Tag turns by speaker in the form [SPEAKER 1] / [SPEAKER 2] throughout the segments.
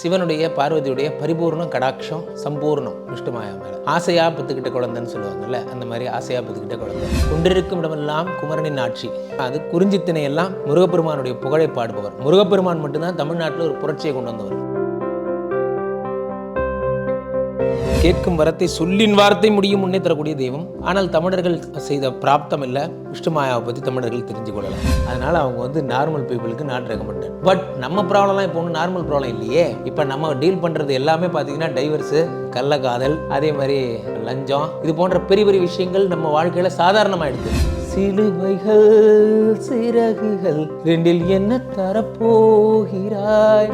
[SPEAKER 1] சிவனுடைய பார்வதியுடைய பரிபூர்ணம் கடாட்சம் சம்பூர்ணம் விஷ்ணுமாயா மேல. ஆசையா பத்துக்கிட்ட குழந்தைன்னு சொல்லுவாங்கல்ல அந்த மாதிரி ஆசையா பத்துக்கிட்ட குழந்தை. கொண்டிருக்கும் இடமெல்லாம் குமரனின் ஆட்சி. அது குறிஞ்சித்தினை எல்லாம் முருகப்பெருமானுடைய புகழை பாடுபவர். முருகப்பெருமான் மட்டும்தான் தமிழ்நாட்டில் ஒரு புரட்சியை கொண்டு வந்தவர். கேட்கும் வரத்தை சொல்லின் வார்த்தை முடியும் முன்னே தரக்கூடிய தெய்வம். ஆனால் தமிழர்கள் செய்த பிராப்தம் இல்லை விஷ்ணுமாயாவை பற்றி தமிழர்கள் தெரிஞ்சு கொள்ளலாம் அதனால அவங்க வந்து நார்மல் பீப்புளுக்கு நான் ரெக்கமெண்ட் பட் நம்ம ப்ராப்ளம்லாம் இப்போ ஒன்றும் நார்மல் ப்ராப்ளம் இல்லையே. இப்போ நம்ம டீல் பண்ணுறது எல்லாமே பார்த்தீங்கன்னா டைவர்ஸு கள்ளக்காதல் அதே மாதிரி லஞ்சம். இது போன்ற பெரிய பெரிய விஷயங்கள் நம்ம வாழ்க்கையில் சாதாரணமாகிடுது சிலுவைகள் சிறகுகள் ரெண்டில் என்ன தரப்போகிறாய்?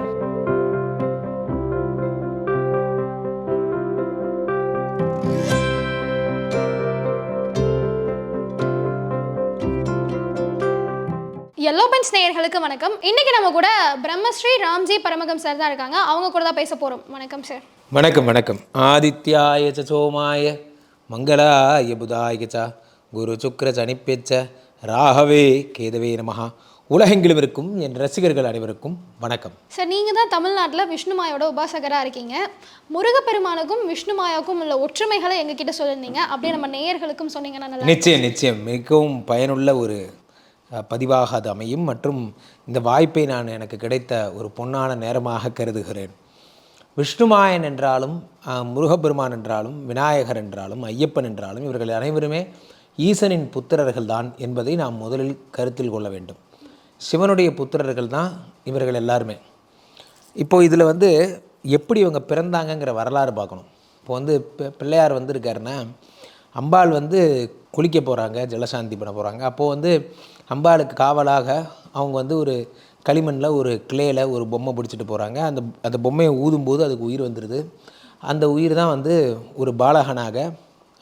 [SPEAKER 2] பென்ஸ் நேயர்களுக்கு வணக்கம். இன்னைக்கு நம்ம கூட பிரம்மஸ்ரீ ராம்ஜி பரமகம் சார் தான் இருக்காங்க. அவங்க கூட தான் பேச போறோம். வணக்கம் சார்
[SPEAKER 1] வணக்கம் வணக்கம். ஆதித்யாய சோமாய மங்களாய புதாய ச குரு சுக்ர சனிப்பெச்ச ராகவே கேதவே நமஹா. உலகெங்கிலும் இருக்கும் என் ரசிகர்கள் அனைவருக்கும் வணக்கம்.
[SPEAKER 2] சார் நீங்க தான் தமிழ்நாட்டில் விஷ்ணுமாயோட உபாசகராக இருக்கீங்க. முருகப்பெருமானுக்கும் விஷ்ணுமாயாவுக்கும் உள்ள ஒற்றுமைகளை எங்ககிட்ட சொல்லியிருந்தீங்க அப்படியே நம்ம நேயர்களுக்கும் சொன்னீங்கன்னா நல்லா
[SPEAKER 1] நிச்சயம் நிச்சயம். மிகவும் பயனுள்ள ஒரு பதிவாக அது அமையும் மற்றும் இந்த வாய்ப்பை நான் எனக்கு கிடைத்த ஒரு பொன்னான நேரமாக கருதுகிறேன். விஷ்ணுமாயன் என்றாலும் முருகப்பெருமான் என்றாலும் விநாயகர் என்றாலும் ஐயப்பன் என்றாலும் இவர்கள் அனைவருமே ஈசனின் புத்திரர்கள் தான் என்பதை நாம் முதலில் கருத்தில் கொள்ள வேண்டும். சிவனுடைய புத்திரர்கள் தான் இவர்கள் எல்லாருமே. இப்போது இதில் வந்து எப்படி இவங்க பிறந்தாங்கங்கிற வரலாறு பார்க்கணும். இப்போ வந்து பி- பிள்ளையார் வந்திருக்காருன்னா அம்பாள் வந்து குளிக்க போகிறாங்க ஜலசாந்தி பண்ண போகிறாங்க அப்போது வந்து அம்பாளுக்கு காவலாக அவங்க வந்து ஒரு களிமண்ணில் ஒரு கிளேயில் ஒரு பொம்மை பிடிச்சிட்டு போகிறாங்க அந்த அந்த பொம்மையை ஊதும்போது அதுக்கு உயிர் வந்துடுது அந்த உயிர் தான் வந்து ஒரு பாலகனாக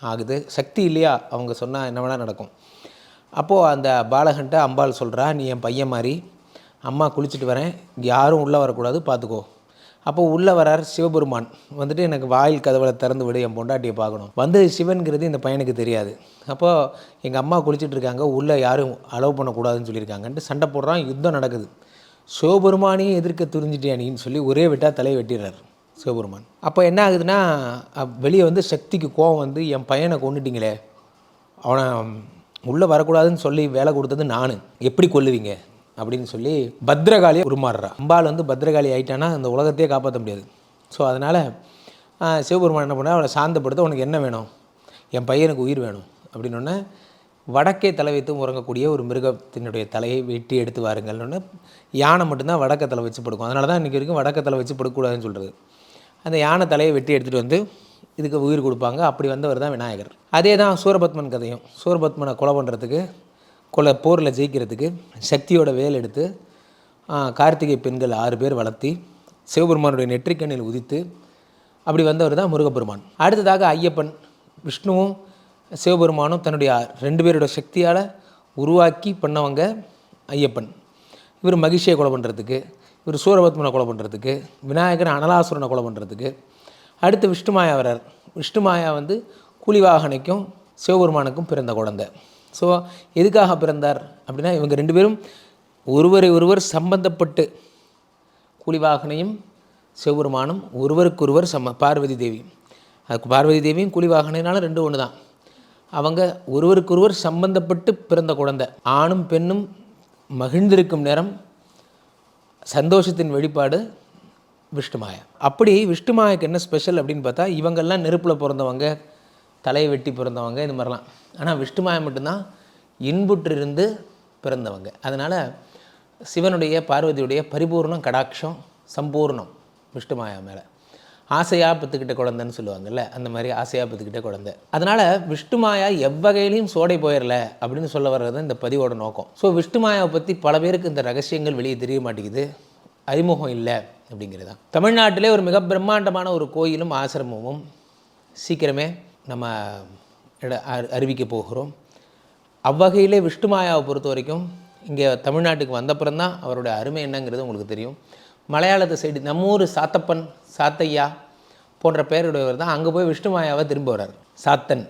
[SPEAKER 1] ஆகுது. சக்தி இல்லையா? அவங்க சொன்னால் என்ன வேணால் நடக்கும். அப்போது அந்த பாலகன்ட்ட அம்பாள் சொல்கிறா நீ என் பையன் மாதிரி அம்மா குளிச்சுட்டு வரேன். யாரும் உள்ளே வரக்கூடாது பார்த்துக்கோ அப்போ உள்ளே வரார் சிவபெருமான். வந்துட்டு எனக்கு வாயில் கதவுல திறந்து விடு என் பொண்டாட்டியை பார்க்கணும். வந்து சிவன்கிறது இந்த பையனுக்கு தெரியாது. அப்போது எங்கள் அம்மா குளிச்சுட்டு இருக்காங்க உள்ளே யாரும் அலோவ் பண்ணக்கூடாதுன்னு சொல்லியிருக்காங்கன்ட்டு சண்டை போடுறான் யுத்தம் நடக்குது. சிவபெருமானையும் எதிர்க்க துரிஞ்சிட்டியா நீன்னு சொல்லி ஒரே வெட்டா தலையை வெட்டிடுறாரு சிவபெருமான். அப்போ என்ன ஆகுதுன்னா வெளியே வந்து சக்திக்கு கோவம் வந்து என் பையனை கொண்டுட்டிங்களே அவனை உள்ளே வரக்கூடாதுன்னு சொல்லி வேலை கொடுத்தது நான். எப்படி கொல்லுவீங்க? அப்படின்னு சொல்லி பத்ரகாளியை உருமாறுறா. அம்பாள் வந்து பத்ரகாளி ஆயிட்டானா அந்த உலகத்தையே காப்பாற்ற முடியாது. ஸோ அதனால் சிவபெருமான் என்ன பண்ணா அவளை சாந்தப்படுத்த உனக்கு என்ன வேணும்? என் பையனுக்கு உயிர் வேணும். அப்படின்னோடனே வடக்கே தலை வைத்து உறங்கக்கூடிய ஒரு மிருகத்தினுடைய தலையை வெட்டி எடுத்து வாருங்கள்னு யானை மட்டும்தான் வடக்க தலை வச்சு படுக்கும். அதனால தான் இன்றைக்கி வரைக்கும் வடக்க தலை வச்சு படுக்கக்கூடாதுன்னு சொல்கிறது அந்த யானை தலையை வெட்டி எடுத்துகிட்டு வந்து இதுக்கு உயிர் கொடுப்பாங்க. அப்படி வந்தவர் தான் விநாயகர். அதே தான் சூரபத்மன் கதையும். சூரபத்மனை கொலை பண்ணுறதுக்கு கொலை போரில் ஜெயிக்கிறதுக்கு சக்தியோட வேல் எடுத்து கார்த்திகை பெண்கள் ஆறு பேர் வளர்த்தி சிவபெருமானுடைய நெற்றிக்கண்ணில் உதித்து அப்படி வந்தவர் தான் முருகப்பெருமான். அடுத்ததாக ஐயப்பன் விஷ்ணுவும் சிவபெருமானும் தன்னுடைய ரெண்டு பேரோட சக்தியால் உருவாக்கி பண்ணவங்க ஐயப்பன். இவர் மகிழ்ச்சியை கொலை பண்ணுறதுக்கு இவர் சூரபத்மனை கொலை பண்ணுறதுக்கு விநாயகர் அனலாசுரனை கொலை பண்ணுறதுக்கு அடுத்து விஷ்ணுமாயா வரார் விஷ்ணுமாயா வந்து கூலிவாகனைக்கும் சிவபெருமானுக்கும் பிறந்த குழந்தை. ஸோ எதுக்காக பிறந்தார் அப்படின்னா இவங்க ரெண்டு பேரும் ஒருவரை ஒருவர் சம்பந்தப்பட்டு கூலிவாகனையும் சிவபெருமானும் ஒருவருக்கொருவர் சம பார்வதி தேவி அதுக்கு பார்வதி தேவியும் கூலிவாகனைனாலும் ரெண்டு ஒன்று தான் அவங்க ஒருவருக்கொருவர் சம்பந்தப்பட்டு பிறந்த குழந்தை. ஆணும் பெண்ணும் மகிழ்ந்திருக்கும் நேரம் சந்தோஷத்தின் வெளிப்பாடு விஷ்ணுமாயா. அப்படி விஷ்ணுமாயாக்கு என்ன ஸ்பெஷல் அப்படின்னு பார்த்தா இவங்கெல்லாம் நெருப்பில் பிறந்தவங்க தலையை வெட்டி பிறந்தவங்க இது மாதிரிலாம். ஆனால் விஷ்ணுமாயா மட்டும்தான் இன்புற்றிருந்து பிறந்தவங்க. அதனால் சிவனுடைய பார்வதியுடைய பரிபூர்ணம் கடாட்சம் சம்பூர்ணம் விஷ்ணுமாயா மேலே. ஆசையாக பெற்றுக்கிட்ட குழந்தைன்னு சொல்லுவாங்கல்ல அந்த மாதிரி ஆசையாக பத்துக்கிட்ட குழந்தை. அதனால் விஷ்ணுமாயா எவ்வகையிலையும் சோடை போயிடல அப்படின்னு சொல்ல வர்றது தான் இந்த பதிவோட நோக்கம். ஸோ விஷ்ணுமாயாவை பற்றி பல பேருக்கு இந்த ரகசியங்கள் வெளியே தெரிய மாட்டேங்குது. அறிமுகம் இல்லை அப்படிங்கிறது தான் தமிழ்நாட்டிலே ஒரு மிக பிரம்மாண்டமான ஒரு கோயிலும் ஆசிரமமும் சீக்கிரமே நம்ம இட- அறிவிக்க போகிறோம். அவ்வகையிலே விஷ்ணுமாயாவை பொறுத்த வரைக்கும் இங்கே தமிழ்நாட்டுக்கு வந்தப்புறம் தான் அவருடைய அருமை என்னங்கிறது உங்களுக்கு தெரியும். மலையாளத்து சைடு நம்ம ஊர் சாத்தப்பன் சாத்தையா போன்ற பெயருடையவர் தான் அங்கே போய் விஷ்ணுமாயாவை திரும்ப வர்றார். சாத்தன்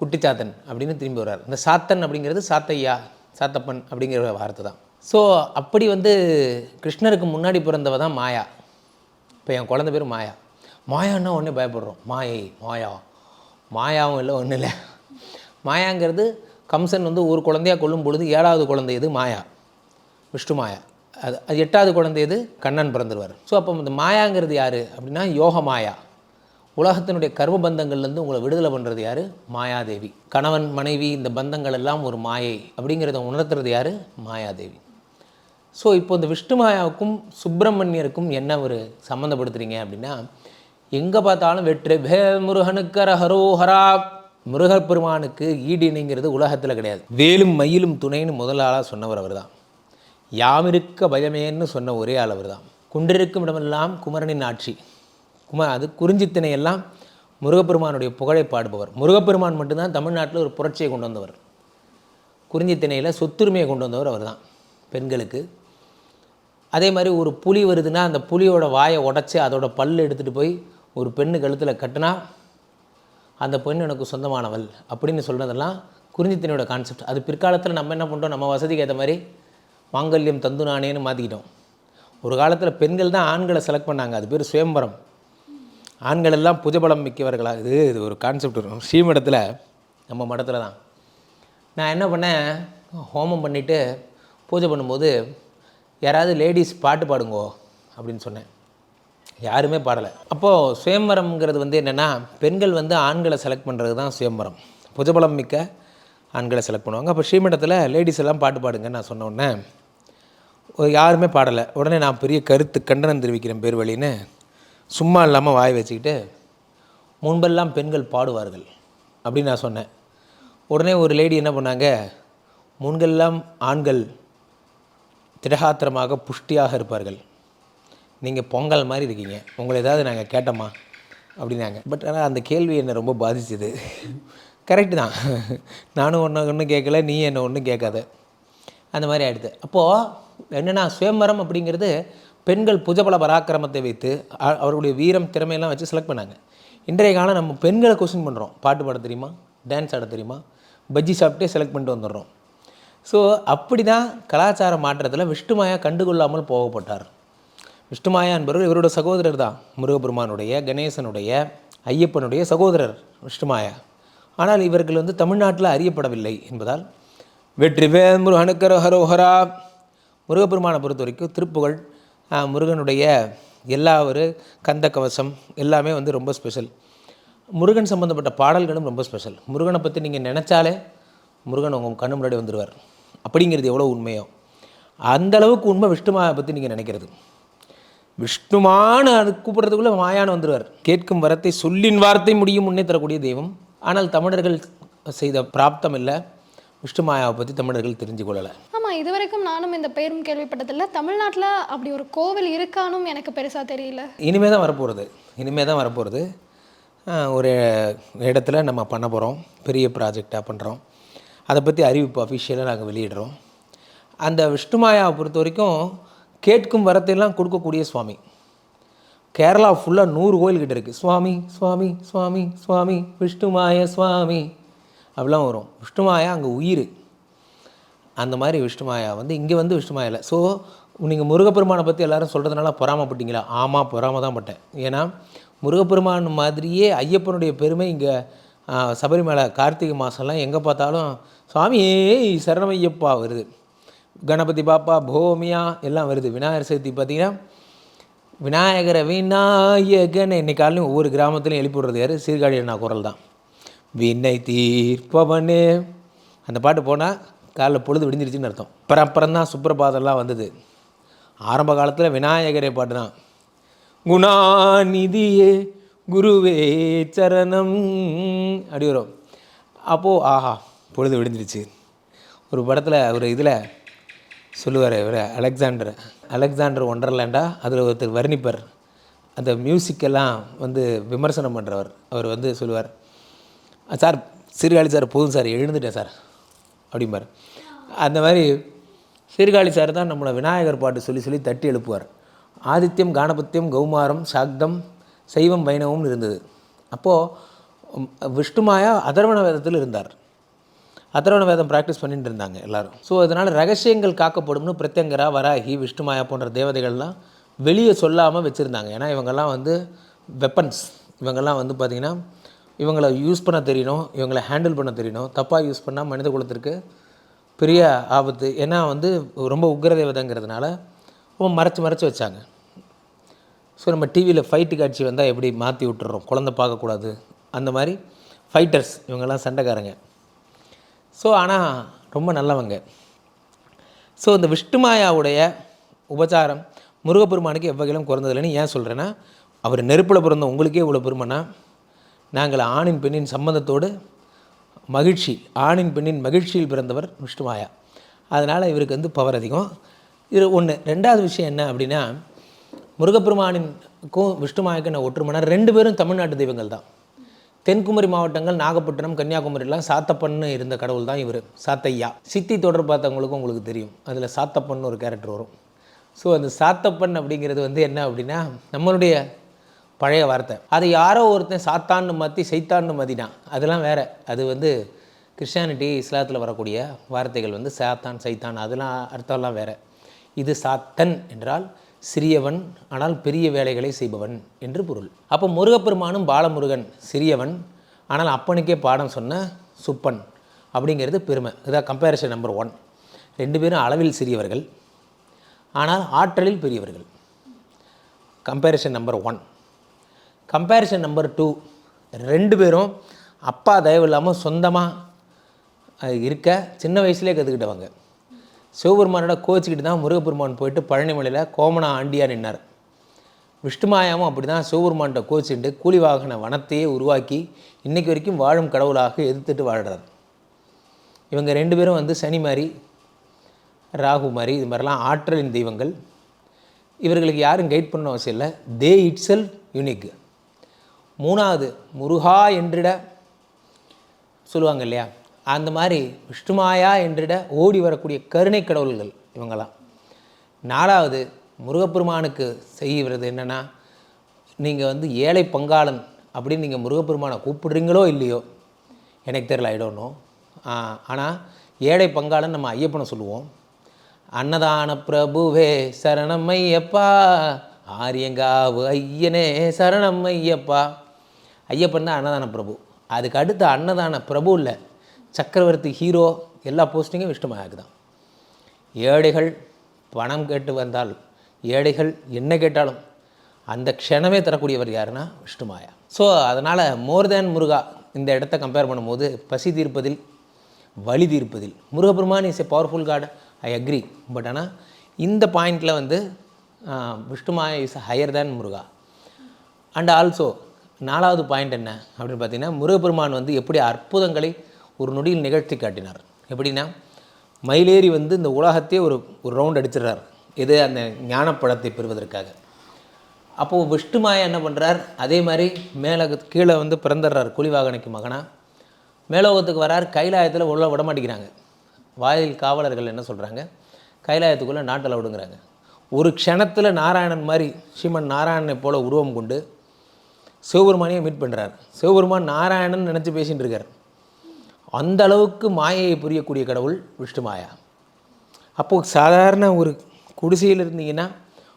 [SPEAKER 1] குட்டிச்சாத்தன் அப்படின்னு திரும்பி வர்றார். இந்த சாத்தன் அப்படிங்கிறது சாத்தையா சாத்தப்பன் அப்படிங்கிற வார்த்தை தான். ஸோ அப்படி வந்து கிருஷ்ணருக்கு முன்னாடி பிறந்தவ தான் மாயா. இப்போ என் குழந்த பேர் மாயா. மாயான்னா உடனே பயப்படுறோம். மாயை மாயா. மாயாவும் இல்லை ஒன்றும் இல்லை. மாயாங்கிறது கம்சன் வந்து ஒரு குழந்தையா கொள்ளும் பொழுது ஏழாவது குழந்தை இது மாயா. விஷ்ணு மாயா. அது அது எட்டாவது குழந்தை இது கண்ணன் பிறந்துருவார். ஸோ அப்போ இந்த மாயாங்கிறது யார்? அப்படின்னா யோக மாயா. உலகத்தினுடைய கர்ம பந்தங்கள்லேருந்து உங்களை விடுதலை பண்ணுறது யார்? மாயாதேவி. கணவன் மனைவி இந்த பந்தங்கள் எல்லாம் ஒரு மாயை அப்படிங்கிறத உணர்த்துறது யார்? மாயாதேவி. ஸோ இப்போ இந்த விஷ்ணு மாயாவுக்கும் சுப்பிரமணியருக்கும் என்ன ஒரு சம்மந்தப்படுத்துகிறீங்க அப்படின்னா எங்கே பார்த்தாலும் வெற்றி. வே முருகனுக்கர ஹரோஹரா முருகப்பெருமானுக்கு ஈடு இணைங்கிறது உலகத்தில் கிடையாது. வேலும் மயிலும் துணைன்னு முதல் ஆளாக சொன்னவர் அவர் தான் யாமிருக்க பயமேன்னு சொன்ன ஒரே ஆள் அவர் தான் குன்றிருக்கும் இடமெல்லாம் குமரனின் ஆட்சி. கும அது குறிஞ்சித்தினை எல்லாம் முருகப்பெருமானுடைய புகழை பாடுபவர். முருகப்பெருமான் மட்டும்தான் தமிழ்நாட்டில் ஒரு புரட்சியை கொண்டு வந்தவர். குறிஞ்சித்திணையில் சொத்துரிமையை கொண்டு வந்தவர் அவர் தான் பெண்களுக்கு. அதே மாதிரி ஒரு புலி வருதுன்னா அந்த புலியோட வாயை உடச்சி அதோட பல் எடுத்துகிட்டு போய் ஒரு பெண்ணு கழுத்தில் கட்டினா அந்த பெண் எனக்கு சொந்தமானவள் அப்படின்னு சொல்கிறதெல்லாம் குறிஞ்சித்தினையோட கான்செப்ட் அது பிற்காலத்தில் நம்ம என்ன பண்ணுறோம் நம்ம வசதிக்கு ஏற்ற மாதிரி மாங்கல்யம் தந்து நானேன்னு மாற்றிக்கிட்டோம் ஒரு காலத்தில் பெண்கள் தான் ஆண்களை செலக்ட் பண்ணாங்க. அது பேர் சுயம்பரம். ஆண்கள் எல்லாம் புஜபலம் மிக்கவர்களா? இது இது ஒரு கான்செப்ட் இருக்கும் ஸ்ரீமடத்தில் நம்ம மடத்தில் தான். நான் என்ன பண்ணேன்? ஹோமம் பண்ணிவிட்டு பூஜை பண்ணும்போது யாராவது லேடிஸ் பாட்டு பாடுங்கோ அப்படின்னு சொன்னேன். யாருமே பாடலை. அப்போது சுயம்பரம்ங்கிறது வந்து என்னென்னா பெண்கள் வந்து ஆண்களை செலக்ட் பண்ணுறது தான் சுயம்பரம். புஜபலம் மிக்க ஆண்களை செலக்ட் பண்ணுவாங்க. அப்போ ஸ்ரீமடத்தில் லேடிஸ் எல்லாம் பாட்டு பாடுங்கன்னு நான் சொன்ன உடனே யாருமே பாடலை. உடனே நான் பெரிய கருத்து கண்டனம் தெரிவிக்கிறேன் பேர் வழின்னு சும்மா இல்லாமல் வாய் வச்சுக்கிட்டு முன்பெல்லாம் பெண்கள் பாடுவார்கள் அப்படின்னு நான் சொன்னேன். உடனே ஒரு லேடி என்ன பண்ணாங்க முன்கெல்லாம் ஆண்கள் திடகாத்திரமாக புஷ்டியாக இருப்பார்கள். நீங்கள் பொங்கல் மாதிரி இருக்கீங்க. உங்களை ஏதாவது நாங்கள் கேட்டோமா? அப்படின்னாங்க. பட் ஆனால் அந்த கேள்வி என்னை ரொம்ப பாதிச்சுது. கரெக்டு தான். நானும் ஒன்று ஒன்றும் கேட்கல நீ என்னை ஒன்றும் கேட்காத. அந்த மாதிரி ஆகிடுது அப்போது என்னென்னா சுயம்பரம் அப்படிங்கிறது பெண்கள் புஜபல பராக்கிரமத்தை வைத்து அவர்களுடைய வீரம் திறமையெல்லாம் வச்சு செலக்ட் பண்ணாங்க. இன்றைய காலம் நம்ம பெண்களை கொஸ்டின் பண்ணுறோம் பாட்டு பாட தெரியுமா? டான்ஸ் ஆட தெரியுமா? பஜ்ஜி சாப்பிட்டே செலக்ட் பண்ணிட்டு வந்துடுறோம். ஸோ அப்படி தான் கலாச்சார மாற்றத்தில் விஷ்ணுமாயா கண்டுகொள்ளாமல் போகப்பட்டார். விஷ்ணுமாயா என்பவர் இவரோட சகோதரர் தான். முருகபெருமானுடைய கணேசனுடைய ஐயப்பனுடைய சகோதரர் விஷ்ணுமாயா. ஆனால் இவர்கள் வந்து தமிழ்நாட்டில் அறியப்படவில்லை என்பதால் வெற்றிவேல் முருகனுக்கர ஹரோஹரா. முருகப்பெருமானை பொறுத்த வரைக்கும் திருப்புகழ் முருகனுடைய எல்லா ஒரு கந்த கவசம் எல்லாமே வந்து ரொம்ப ஸ்பெஷல் முருகன் சம்மந்தப்பட்ட பாடல்களும் ரொம்ப ஸ்பெஷல் முருகனை பற்றி நீங்கள் நினச்சாலே முருகன் உங்கள் கண்ணு முன்னாடி வந்துடுவார் அப்படிங்கிறது எவ்வளோ உண்மையோ. அந்த அளவுக்கு உண்மை விஷ்ணுமாயை பற்றி நீங்கள் நினைக்கிறது. விஷ்ணுமான்னு அது கூப்பிட்றதுக்குள்ளே மாயான்னு வந்துடுவார் கேட்கும் வரத்தை சொல்லின் வார்த்தை முடியும் முன்னே தரக்கூடிய தெய்வம். ஆனால் தமிழர்கள் செய்த பிராப்தம் இல்லை. விஷ்ணு மாயாவை பற்றி தமிழர்கள் தெரிஞ்சு கொள்ளலை.
[SPEAKER 2] ஆமாம் இதுவரைக்கும் நானும் இந்த பேரும் கேள்விப்பட்டதில்ல. தமிழ்நாட்டில் அப்படி ஒரு கோவில் இருக்கானும் எனக்கு பெருசாக தெரியல.
[SPEAKER 1] இனிமே தான் வரப்போகிறது இனிமே தான் வரப்போகிறது ஒரு இடத்துல நம்ம பண்ண போகிறோம் பெரிய ப்ராஜெக்டாக பண்ணுறோம் அதை பற்றி அறிவிப்பு அஃபிஷியலாக நாங்கள் வெளியிடுறோம். அந்த விஷ்ணுமாயாவை பொறுத்த வரைக்கும் கேட்கும் வரத்தையெல்லாம் கொடுக்கக்கூடிய சுவாமி. கேரளா ஃபுல்லாக நூறு கோயில்கிட்ட இருக்குது சுவாமி சுவாமி சுவாமி சுவாமி விஷ்ணுமாய சுவாமி. அப்படிலாம் வரும். விஷ்ணுமாயா அங்கே உயிர். அந்த மாதிரி விஷ்ணுமாயா வந்து இங்கே வந்து விஷ்ணுமாயா ஸோ நீங்கள் முருகப்பெருமானை பற்றி எல்லாரும் சொல்கிறதுனால பொறாமப்பட்டீங்களா? ஆமாம் பொறாம தான் பட்டேன் ஏன்னா முருகப்பெருமான் மாதிரியே ஐயப்பனுடைய பெருமை இங்கே சபரிமலை கார்த்திகை மாதம்லாம் எங்கே பார்த்தாலும் சுவாமியே சரணமையப்பா வருது. கணபதி பாப்பா பூமியா எல்லாம் வருது. விநாயகர் சதுர்த்தி பார்த்தீங்கன்னா விநாயகரை விநாயகன் இன்னைக்கு ஒவ்வொரு கிராமத்துலையும் எழுப்பிடுறது யார்? சீர்காழி அண்ணா குரல் தான் வினை தீர்ப்பவனே. அந்த பாட்டு போனால் காலைல பொழுது விடிஞ்சிருச்சுன்னு அர்த்தம். அப்புறம் அப்புறம் தான் சுப்பிரபாதம்லாம் வந்தது. ஆரம்ப காலத்தில் விநாயகரே பாட்டு தான் குணாநிதியே குருவே சரணம். அப்படி வரும். அப்போது ஆஹா பொழுது விடிஞ்சிருச்சு. ஒரு படத்தில் ஒரு இதில் சொல்லுவார் இவர் அலெக்சாண்டர். அலெக்சாண்டர் ஒண்டர்லேண்டா அதில் ஒருத்தர் வர்ணிப்பர். அந்த மியூசிக்கெல்லாம் வந்து விமர்சனம் பண்ணுறவர் அவர் வந்து சொல்லுவார் சார் சீர்காழி சார் போதும் சார் எழுந்துட்டேன் சார். அப்படிம்பார். அந்த மாதிரி சீர்காழி சார் தான் நம்மளை விநாயகர் பாட்டு சொல்லி சொல்லி தட்டி எழுப்புவார். ஆதித்யம் கானபத்தியம் கௌமாரம் சாக்தம் சைவம் வைணவம் இருந்தது. அப்போது விஷ்ணுமாயா அதர்வண வேதத்தில் இருந்தார். அதர்வண வேதம் ப்ராக்டிஸ் பண்ணிட்டு இருந்தாங்க எல்லாரும். ஸோ அதனால் ரகசியங்கள் காக்கப்படும்னு பிரத்யங்கரா வராகி விஷ்ணுமாயா போன்ற தேவதைகள்லாம் வெளியே சொல்லாமல் வச்சுருந்தாங்க. ஏன்னா இவங்கெல்லாம் வந்து வெப்பன்ஸ் இவங்கெல்லாம் வந்து பார்த்திங்கன்னா இவங்களை யூஸ் பண்ண தெரியணும் இவங்களை ஹேண்டில் பண்ண தெரியணும். தப்பாக யூஸ் பண்ணால் மனித குலத்திற்கு பெரிய ஆபத்து. ஏன்னா வந்து ரொம்ப உக்ர தேவதைங்கிறதுனால ரொம்ப மறைச்சி மறைச்சி வச்சாங்க. ஸோ நம்ம டிவியில் ஃபைட்டு காட்சி வந்தால் எப்படி மாற்றி விட்டுறோம்? குழந்தை பார்க்கக்கூடாது. அந்த மாதிரி ஃபைட்டர்ஸ் இவங்கெல்லாம் சண்டைக்காரங்க. ஸோ ஆனால் ரொம்ப நல்லவங்க. ஸோ இந்த விஷ்ணுமாயாவுடைய உபச்சாரம் முருகப்பெருமானுக்கு எவ்வகையிலும் குறைந்ததில்லைன்னு ஏன் சொல்கிறேன்னா அவர் நெருப்பில் பிறந்த உங்களுக்கே இவ்வளோ பெருமைனா நாங்கள் ஆணின் பெண்ணின் சம்மந்தத்தோடு மகிழ்ச்சி ஆணின் பெண்ணின் மகிழ்ச்சியில் பிறந்தவர் விஷ்ணுமாயா. அதனால் இவருக்கு வந்து பவர் அதிகம். இது ஒன்று ரெண்டாவது விஷயம் என்ன அப்படின்னா முருகப்பெருமானின்க்கும் விஷ்ணுமாயக்கும் என்ன ஒற்றுமைனா ரெண்டு பேரும் தமிழ்நாட்டு தெய்வங்கள் தான். தென்குமரி மாவட்டங்கள் நாகப்பட்டினம் கன்னியாகுமரிலாம் சாத்தப்பன்னு இருந்த கடவுள் தான் இவர் சாத்தையா. சித்தி தொடர் பார்த்தவங்களுக்கும் உங்களுக்கு தெரியும். அதில் சாத்தப்பன்னு ஒரு கேரக்டர் வரும். ஸோ அந்த சாத்தப்பன் அப்படிங்கிறது வந்து என்ன அப்படின்னா நம்மளுடைய பழைய வார்த்தை. அதை யாரோ ஒருத்தன் சாத்தான்னு மாற்றி சைத்தான்னு மாற்றினான் அதெல்லாம் வேறு. அது வந்து கிறிஸ்டியானிட்டி இஸ்லாத்தில் வரக்கூடிய வார்த்தைகள் வந்து சாத்தான் சைத்தான் அதெல்லாம் அர்த்தம்லாம் வேறு. இது சாத்தன் என்றால் சிறியவன் ஆனால் பெரிய வேலைகளை செய்பவன் என்று பொருள். அப்போ முருகப்பெருமானும் பாலமுருகன் சிறியவன் ஆனால் அப்பனுக்கே பாடம் சொன்ன சுப்பன் அப்படிங்கிறது பெருமை. இதான் கம்பேரிசன் நம்பர் ஒன் ரெண்டு பேரும் அளவில் சிறியவர்கள் ஆனால் ஆற்றலில் பெரியவர்கள். Comparison number one comparison number two ரெண்டு பேரும் அப்பா தயவு இல்லாமல் சொந்தமாக இருக்க சின்ன வயசுலேயே கற்றுக்கிட்டவங்க சிவபெருமானோட கோச்சிக்கிட்டு தான் முருகப்பெருமான் போயிட்டு பழனிமலையில் கோமனா ஆண்டியாக நின்னார். விஷ்ணுமாயாவும் அப்படி தான் சிவபெருமான்கிட்ட கோச்சிட்டு கூலி வாகன வனத்தையே உருவாக்கி இன்னைக்கு வரைக்கும் வாழும் கடவுளாக எதிர்த்துட்டு வாழ்கிறார் இவங்க ரெண்டு பேரும் வந்து சனி மாதிரி ராகு மாதிரி இது மாதிரிலாம் ஆற்றலின் தெய்வங்கள். இவர்களுக்கு யாரும் கைட் பண்ண அவசியம் இல்லை. தே இட் செல் யூனிக் மூணாவது முருகா என்றிட சொல்லுவாங்க இல்லையா? அந்த மாதிரி விஷ்ணுமாயா என்றிட ஓடி வரக்கூடிய கருணை கடவுள்கள் இவங்கெல்லாம் நாலாவது முருகப்பெருமானுக்கு செய்கிறது என்னென்னா நீங்கள் வந்து ஏழை பங்காளன் அப்படின்னு நீங்கள் முருகப்பெருமானை கூப்பிடுறீங்களோ இல்லையோ எனக்கு தெரியல ஐடோனோ ஆனால் ஏழை பங்காளன் நம்ம ஐயப்பனை சொல்லுவோம். அன்னதான பிரபுவே சரணம் ஐயப்பா ஆரியங்காவு ஐயனே சரணம் ஐயப்பா. ஐயப்பன் தான் அன்னதான பிரபு. அதுக்கு அடுத்து அன்னதான பிரபு இல்லை. சக்கரவர்த்தி ஹீரோ எல்லா போஸ்டிங்கும் விஷ்ணுமாயாக்கு தான் ஏழைகள் பணம் கேட்டு வந்தால் ஏழைகள் என்ன கேட்டாலும் அந்த க்ஷணமே தரக்கூடியவர் யாருன்னா விஷ்ணுமாயா. ஸோ அதனால் மோர் தேன் முருகா இந்த இடத்த கம்பேர் பண்ணும்போது பசி தீர்ப்பதில் வலி தீர்ப்பதில் Murugaperuman is a powerful god I agree but ஆனால் இந்த பாயிண்டில் வந்து Vishnumaya is higher than Muruga. And also நாலாவது பாயிண்ட் என்ன அப்படின்னு பார்த்தீங்கன்னா முருகப்பெருமான் வந்து எப்படி அற்புதங்களை ஒரு நொடியில் நிகழ்த்தி காட்டினார். எப்படின்னா மயிலேறி வந்து இந்த உலகத்தையே ஒரு ஒரு ரவுண்ட் அடிச்சிடுறார். இது அந்த ஞானப்பழத்தை பெறுவதற்காக. அப்போது விஷ்ணுமாயா என்ன பண்ணுறார் அதே மாதிரி மேலே கீழே வந்து பிறந்துடுறார் குழிவாகனைக்கு மகனாக மேலோகத்துக்கு வரார் கைலாயத்தில் உள்ள விட மாட்டேங்கிறாங்க. வாயில் காவலர்கள் என்ன சொல்கிறாங்க கைலாயத்துக்குள்ளே நாட்டில் விடுங்கிறாங்க ஒரு க்ஷணத்தில் நாராயணன் மாதிரி ஸ்ரீமன் நாராயணனை போல உருவம் கொண்டு சிவபெருமானையே மீட் பண்ணுறார் சிவபெருமான் நாராயணன் நினச்சி பேசிகிட்டு இருக்கார். அந்த அளவுக்கு மாயையை புரியக்கூடிய கடவுள் விஷ்ணு மாயா. அப்போது சாதாரண ஒரு குடிசையில் இருந்தீங்கன்னா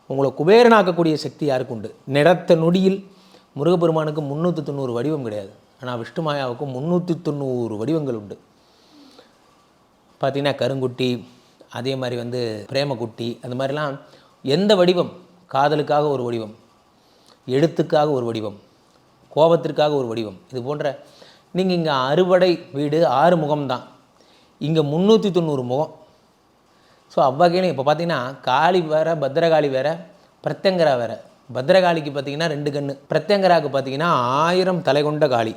[SPEAKER 1] உங்களை குபேரனாக்கக்கூடிய சக்தி யாருக்கு உண்டு? நிறத்த நொடியில் முருகப்பெருமானுக்கு முந்நூற்றி தொண்ணூறு வடிவம் கிடையாது. ஆனால் விஷ்ணு மாயாவுக்கு முந்நூற்றி தொண்ணூறு வடிவங்கள் உண்டு. பார்த்திங்கன்னா கருங்குட்டி அதே மாதிரி வந்து பிரேமக்குட்டி அந்த மாதிரிலாம் எந்த வடிவம்? காதலுக்காக ஒரு வடிவம் எழுத்துக்காக ஒரு வடிவம் கோபத்திற்காக ஒரு வடிவம் இது போன்ற நீங்கள் இங்கே அறுபடை வீடு ஆறு முகம்தான். இங்கே முந்நூற்றி தொண்ணூறு முகம். ஸோ அவ்வகையிலும் இப்போ பார்த்தீங்கன்னா காளி வேறு பத்ரகாளி வேறு பிரத்யங்கரா வேறு. பத்ரகாளிக்கு பார்த்தீங்கன்னா ரெண்டு கண்ணு. பிரத்யங்கராவுக்கு பார்த்தீங்கன்னா ஆயிரம் தலை கொண்ட காளி.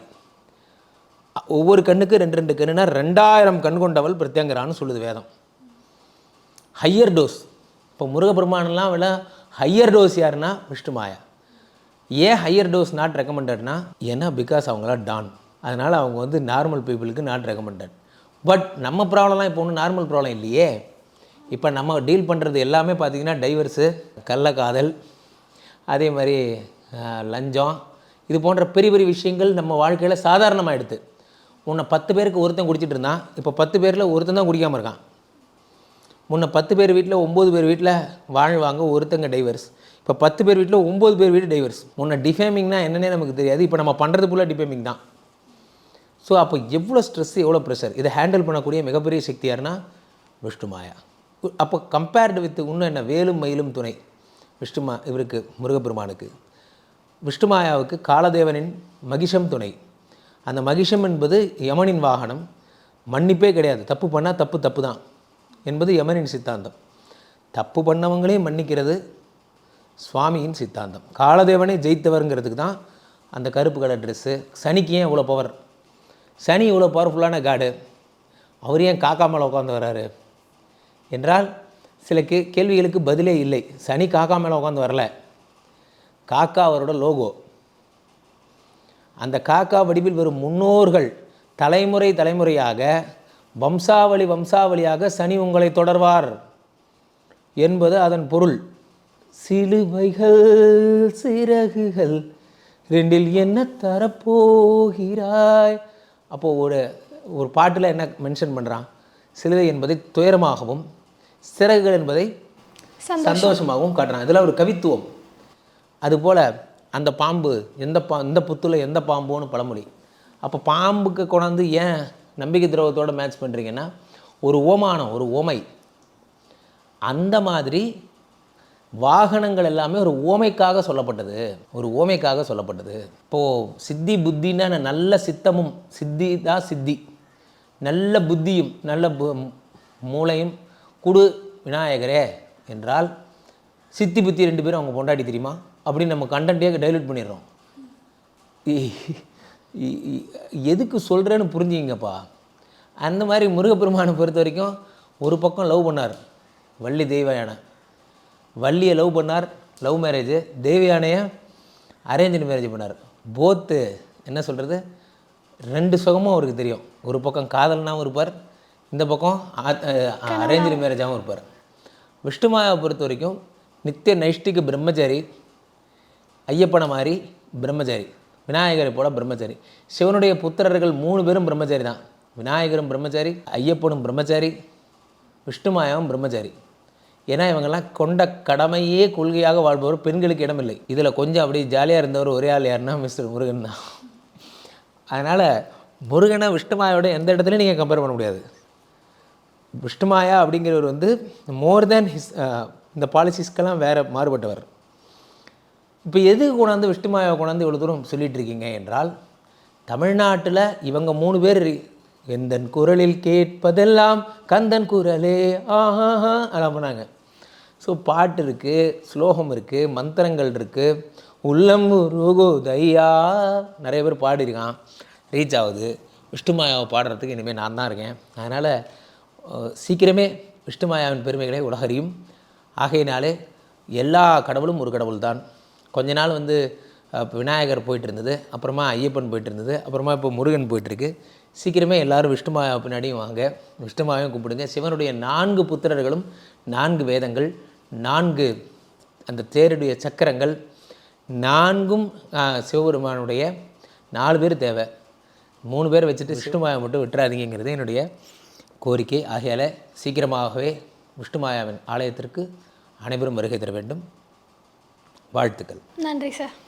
[SPEAKER 1] ஒவ்வொரு கண்ணுக்கு ரெண்டு ரெண்டு கண்ணுனா ரெண்டாயிரம் கண் கொண்டவள் பிரத்யங்கரான்னு சொல்லுது வேதம். ஹையர் டோஸ் இப்போ முருகப்பெருமானெல்லாம் விட ஹையர் டோஸ் யாருன்னா விஷ்ணுமாயா. ஏன் ஹையர் டோஸ் நாட் ரெக்கமெண்டட்னா ஏன்னா பிகாஸ் அவங்களா டான் அதனால் அவங்க வந்து நார்மல் பீப்புளுக்கு நாட் ரெக்கமெண்டட் பட் நம்ம ப்ராப்ளம்லாம் இப்போ ஒன்றும் நார்மல் ப்ராப்ளம் இல்லையே. இப்போ நம்ம டீல் பண்ணுறது எல்லாமே பார்த்திங்கன்னா டைவர்ஸு கள்ளக்காதல் அதே மாதிரி லஞ்சம் இது போன்ற பெரிய பெரிய விஷயங்கள் நம்ம வாழ்க்கையில் சாதாரணமாகிடுது உன்னை பத்து பேருக்கு ஒருத்தன் குடிச்சிட்டு இருந்தான். இப்போ பத்து பேரில் ஒருத்தன் தான் குடிக்காமல் இருக்கான். முன்ன பத்து பேர் வீட்டில் ஒம்பது பேர் வீட்டில் வாழ்வாங்க ஒருத்தங்க டைவர்ஸ் இப்போ பத்து பேர் வீட்டில் ஒம்பது பேர் வீட்டு டைவர்ஸ் முன்ன டிஃபேமிங்னா என்னன்னே நமக்கு தெரியாது. இப்போ நம்ம பண்ணுறது ஃபுல்லாக டிஃபேமிங் தான். ஸோ அப்போ எவ்வளோ ஸ்ட்ரெஸ்ஸு எவ்வளோ ப்ரெஷர் இதை ஹேண்டில் பண்ணக்கூடிய மிகப்பெரிய சக்தி யாருன்னா? விஷ்ணு மாயா. அப்போ கம்பேர்டு வித் இன்னும் என்ன? வேலும் மயிலும் துணை. விஷ்ணுமா இவருக்கு முருகப்பெருமானுக்கு. விஷ்ணு மாயாவுக்கு காலதேவனின் மகிஷம் துணை. அந்த மகிஷம் என்பது யமனின் வாகனம். மன்னிப்பே கிடையாது. தப்பு பண்ணால் தப்பு தப்பு தான். என்பது யமனின் சித்தாந்தம். தப்பு பண்ணவங்களையும் மன்னிக்கிறது சுவாமியின் சித்தாந்தம். காலதேவனை ஜெயித்தவருங்கிறதுக்கு தான் அந்த கருப்பு கலர் ட்ரெஸ்ஸு சனிக்கு ஏன் இவ்வளோ பவர் சனி இவ்வளோ பவர்ஃபுல்லான காடு அவர் ஏன் காக்கா மேலே உட்காந்து வர்றாரு? என்றால் சில கே கேள்விகளுக்கு பதிலே இல்லை. சனி காக்கா மேலே உட்காந்து வரல. காக்கா அவரோட லோகோ அந்த காக்கா வடிவில் வரும் முன்னோர்கள் தலைமுறை தலைமுறையாக வம்சாவளி வம்சாவளியாக சனி உங்களை தொடர்வார் என்பது அதன் பொருள். சிலுவைகள் சிறகுகள் ரெண்டில் என்ன தரப்போகிறாய்? அப்போது ஒரு ஒரு பாட்டில் என்ன மென்ஷன் பண்ணுறான் சிலுவை என்பதை துயரமாகவும் சிறகுகள் என்பதை சந்தோஷமாகவும் காட்டுறான். இதில் ஒரு கவித்துவம். அதுபோல் அந்த பாம்பு எந்த பா எந்த புத்துல எந்த பாம்புன்னு பழமொழி. அப்போ பாம்புக்கு கொண்டாந்து ஏன் நம்பிக்கை துரோகத்தோட மேட்ச் பண்ணுறீங்கன்னா ஒரு ஓமானம் ஒரு ஓமை. அந்த மாதிரி வாகனங்கள் எல்லாமே ஒரு ஓமைக்காக சொல்லப்பட்டது. ஒரு ஓமைக்காக சொல்லப்பட்டது. இப்போது சித்தி புத்தின்னா நல்ல சித்தமும் சித்தி தான் சித்தி. நல்ல புத்தியும் நல்ல மூளையும் குடு விநாயகரே என்றால் சித்தி புத்தி ரெண்டு பேரும் அவங்க கொண்டாடி தெரியுமா? அப்படின்னு நம்ம கண்டென்ட்டே டைலூட் பண்ணிடுறோம். இ- இ- எதுக்கு சொல்கிறேன்னு புரிஞ்சுங்கப்பா அந்த மாதிரி முருகப்பெருமானை பொறுத்த வரைக்கும் ஒரு பக்கம் லவ் பண்ணார். வள்ளி தெய்வயானை வள்ளியை லவ் பண்ணார் லவ் மேரேஜ் தேவயானையை அரேஞ்சு மேரேஜ் பண்ணார். போத்து என்ன சொல்கிறது ரெண்டு சுகமும் அவருக்கு தெரியும். ஒரு பக்கம் காதல்னாவும் இருப்பார் இந்த பக்கம் அரேஞ்சு மேரேஜாகவும் இருப்பார். விஷ்ணுமாயாவை பொறுத்த வரைக்கும் நித்திய நைஷ்டிக பிரம்மச்சாரி ஐயப்பனை மாதிரி பிரம்மச்சாரி விநாயகரை போல பிரம்மச்சாரி. சிவனுடைய புத்திரர்கள் மூணு பேரும் பிரம்மச்சாரி தான் விநாயகரும் பிரம்மச்சாரி ஐயப்பனும் பிரம்மச்சாரி விஷ்ணுமாயாவும் பிரம்மச்சாரி. ஏன்னா இவங்கெல்லாம் கொண்ட கடமையே கொள்கையாக வாழ்பவர் பெண்களுக்கு இடமில்லை. இதில் கொஞ்சம் அப்படியே ஜாலியாக இருந்தவர் ஒரே ஆள் யாருன்னா மிஸ்டர் முருகன் தான். அதனால் முருகனை விஷ்ணுமாயோட எந்த இடத்துலையும் நீங்கள் கம்பேர் பண்ண முடியாது. விஷ்ணுமாயா அப்படிங்கிறவர் வந்து மோர் தேன் ஹிஸ் இந்த பாலிசிஸ்க்கெல்லாம் வேறு மாறுபட்டவர். இப்போ எதுக்கு கொண்டாந்து விஷ்ணுமாயாவை கொண்டாந்து இவ்வளோ தூரம் சொல்லிட்டு இருக்கீங்க என்றால் தமிழ்நாட்டில் இவங்க மூணு பேர் எந்தன் குரலில் கேட்பதெல்லாம் கந்தன் குரலே ஆஹா அதெல்லாம் பண்ணாங்க. ஸோ பாட்டு இருக்குது ஸ்லோகம் இருக்குது மந்திரங்கள் இருக்குது உள்ளம் ருகுதையா நிறைய பேர் பாடியிருக்கான். ரீச் ஆகுது. விஷ்ணுமாயாவை பாடுறதுக்கு இனிமேல் நான் தான் இருக்கேன். அதனால் சீக்கிரமே விஷ்ணுமாயாவின் பெருமைகளை உலகறியும். ஆகையினாலே எல்லா கடவுளும் ஒரு கடவுள் தான். கொஞ்ச நாள் வந்து விநாயகர் போயிட்டு இருந்தது அப்புறமா ஐயப்பன் போயிட்டு இருந்தது அப்புறமா இப்போ முருகன் போயிட்டுருக்கு. சீக்கிரமே எல்லாரும் விஷ்ணுமாயா பின்னாடியும் வாங்க. விஷ்ணுமாயும் கும்பிடுங்க சிவனுடைய நான்கு புத்திரர்களும் நான்கு வேதங்கள் நான்கு அந்த தேருடைய சக்கரங்கள் நான்கும் சிவபெருமானுடைய நாலு பேர் தேவை. மூணு பேர் வச்சுட்டு விஷ்ணுமாயா மட்டும் விட்டுறாதீங்கிறது என்னுடைய கோரிக்கை. ஆகையால் சீக்கிரமாகவே விஷ்ணுமாயாவின் ஆலயத்திற்கு அனைவரும் வருகை தர வேண்டும். வாழ்த்துக்கள்.
[SPEAKER 2] நன்றி சார்.